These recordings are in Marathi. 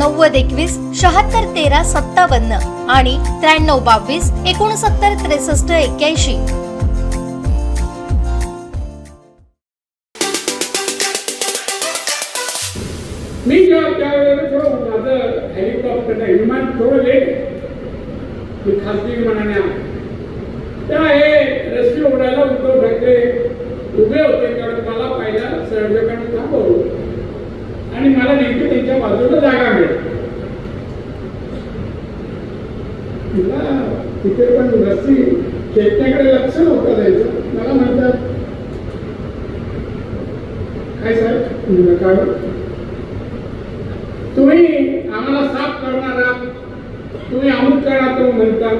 नव्वद एकवीस शहात्तर तेरा सत्तावन्न आणि त्र्याण्णव बावीस एकोणसत्तर त्रेसष्ट एक्क्याऐंशी. मी जेव्हा त्यावेळेला थोडं माझं हेलिकॉप्टर विमान थोडं लेट मी खासगी विमानाने आलो. तेव्हा हे रस्ते उडायला उद्धव ठाकरे उभे होते कारण मला पहिल्या संयोजकांनी थांबवलं आणि मला नेमकी त्यांच्या बाजूला जागा मिळेल. तिला तिथे पण रस्सी खेचण्याकडे लक्ष नव्हतं द्यायचं. मला म्हणतात काय साहेब काय तुम्ही आम्हाला साफ करणार आहात. तुम्ही अमुक करणार तो म्हणता.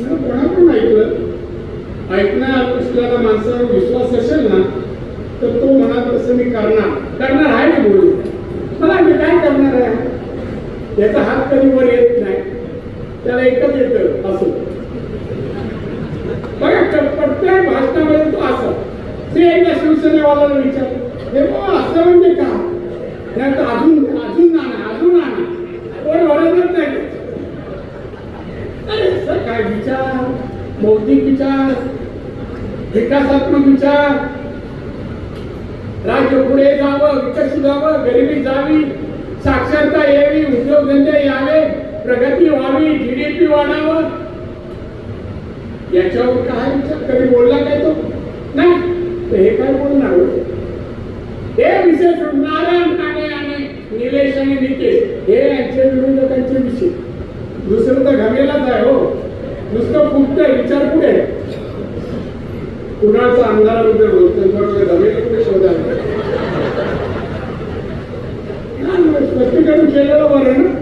मला कोणाकडून ऐकलं? ऐकणार पुस्तकाला माणसावर विश्वास असेल ना तर तो म्हणा तसं मी करणार. करणार. आहे बोलू मला मी काय करणार आहे? याचा हात कधी वर येत नाही. त्याला एकच येत असं. बघा प्रत्येक भाषणामध्ये तो असं. ते एकदा शिवसेनेवाल्याला विचारलं हे बाबा असं म्हणजे का? नाही अजून अजून आणा अजून आणा. कोण ओरडत नाही अरे सर काय विचार? बौद्धिक विचार? विकासात्मक विचार? राज्य पुढे जावं विकसित व्हावं गरिबी जावी साक्षरता यावी उद्योगधंदे यावे प्रगती व्हावी जीडीपी वाढावं. याच्यावर काय विचार? कधी बोलला काय तो? नाही. तर हे काय बोलणार हो? हे विषय नारायण काणे आणि निलेश आणि नितेश. हे यांचे विरोधकांचे विषय. दुसरं तर घमेलाच आहे हो. नुसतं फुटतंय विचार पुढे. कुणाचा अंधारामध्ये बोलतोय बरोबर घमेला कुठे शोधायला नाही, स्पष्टीकरण केलेलं बरं ना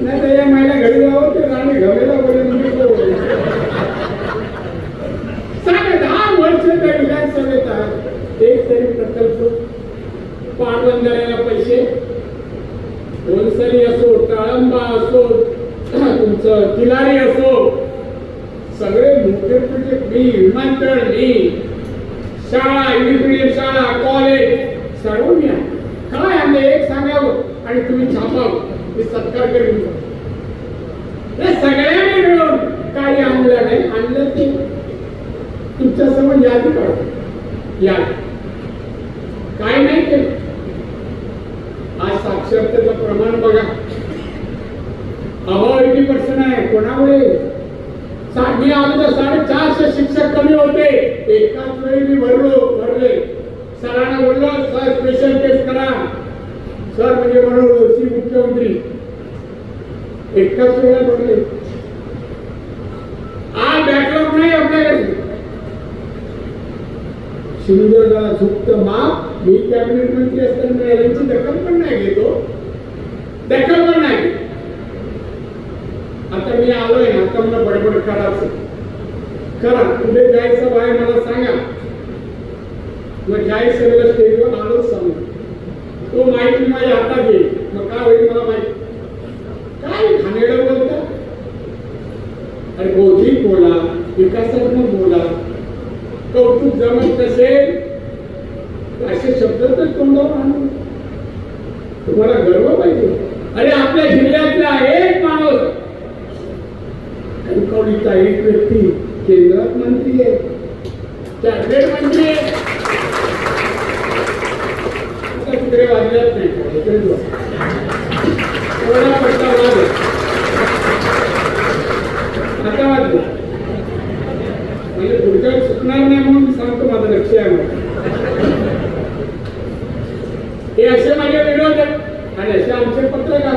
नाही तर या महिला घरी जावं ते राणी घमेला बोलेल म्हणजे कोण? सांगा दहा वर्ष त्या विधानसभेत आहात. एक तरी प्रकल्प पाटबंधाऱ्याला पैसे वनसरी असो टाळंबा असो तुमचं किनारी असो सगळे मोठे प्रोजेक्ट मी विमानतळ मी शाळा इंग्लिश शाळा कॉलेज सर्व मी आहे. काय आम्ही एक सांगावं आणि तुम्ही छापाव मी सत्कार करीन. हे सगळ्यांनी मिळून काही आणलं नाही. आणलं ते तुमच्यासमोर यादी काढ. यादी. काय नाही केलं आज साक्षरतेचं प्रमाण बघा. अबाव एटी पर्सेंट आहे. कोणामुळे? मी आलो तर साडेचारशे शिक्षक कमी होते. एकाच वेळी मी भरलो भरले. सरांना बोललो सर स्पेशल टेस्ट करा. सर म्हणजे म्हणून सी मुख्यमंत्री. एकाच वेळेला भरले. आज बॅकलॉग नाही आपल्याकडे. सिंधुदुर्गाला झुकत माप मी कॅबिनेट मंत्री असताना यांची दखल पण नाही घेतो. दखल पण नाही. आता मी आलोय ना आता मला बडबड करायचं. करा कुठे जायचं बाय मला सांगा. मग जायचं मला स्टेजवर आलोच सांगू. तो माहिती माझ्या हातात येईल मग काय होईल मला माहिती? काय घाणेरडं बोलता? अरे बौद्धिक बोला विकासात्मक बोला. कौतुक जमत नसेल असे शब्द तर तोंडावर आणू. तुम्हाला गर्व पाहिजे. अरे आपल्या जिल्ह्यातला एक माणूस. कणकवलीचा एक व्यक्ती केंद्रात मंत्री आहे. कॅबिनेट मंत्री तिकडे वाजल्याच नाही. एवढा आता वाजला म्हणजे पुढच्या वेळी नाही म्हणून सांगतो माझं लक्ष आहे हे असे माझ्या विरोधक आणि असे आमचे पत्रकार